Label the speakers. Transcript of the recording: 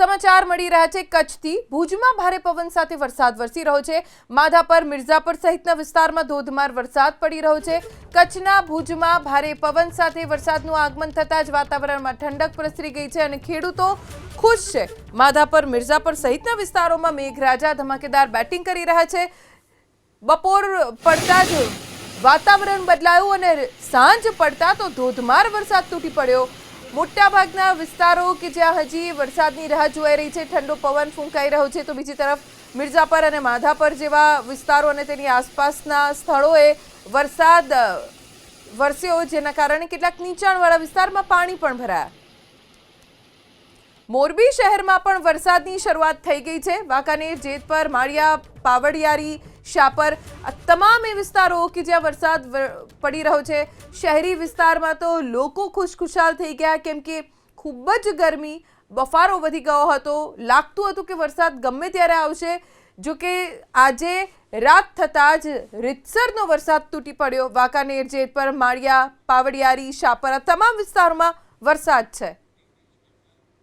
Speaker 1: સમાચાર મળી રહ્યા છે કચ્છથી. ભુજમાં ભારે પવન સાથે વરસાદ વરસી રહ્યો છે. માધાપર, મિર્ઝાપર સહિતના વિસ્તારમાં ધોધમાર વરસાદ પડી રહ્યો છે. કચ્છના ભુજમાં ભારે પવન સાથે વરસાદનું આગમન થતાં જ વાતાવરણમાં ઠંડક પ્રસરી ગઈ છે અને ખેડૂતો ખુશ છે. માધાપર, મિર્ઝાપર સહિતના વિસ્તારોમાં મેઘરાજા ધમાકેદાર બેટિંગ કરી રહ્યા છે. બપોર પડતા જ વાતાવરણ બદલાયું અને સાંજ પડતા તો ધોધમાર વરસાદ તૂટી પડ્યો. મોટાભાગના વિસ્તારો કે જ્યાં હજી વરસાદની રાહ જોવાઈ રહી છે, ઠંડો પવન ફૂંકાઈ રહ્યો છે, તો બીજી તરફ મિર્ઝાપર અને માધાપર જેવા વિસ્તારો અને તેની આસપાસના સ્થળોએ વરસાદ વરસ્યો, જેના કારણે કેટલાક નીચાણવાળા વિસ્તારમાં પાણી પણ ભરાયા. મોરબી શહેરમાં પણ વરસાદની શરૂઆત થઈ ગઈ છે. વાંકાનેર, જેતપર, માળિયા, પાવડિયારી, શાપર તમામ એ વિસ્તારો કે જ્યાં વરસાદ પડી રહ્યો છે. શહેરી વિસ્તારમાં તો લોકો ખુશખુશાલ થઈ ગયા કેમ કે ખૂબ જ ગરમી, બફારો વધી ગયો હતો. લાગતું હતું કે વરસાદ ગમે ત્યારે આવશે. જો કે આજે રાત થતાં જ રીતસરનો વરસાદ તૂટી પડ્યો. વાંકાનેર, જેતપર, માળિયા, પાવડિયારી, શાપર તમામ વિસ્તારોમાં વરસાદ છે.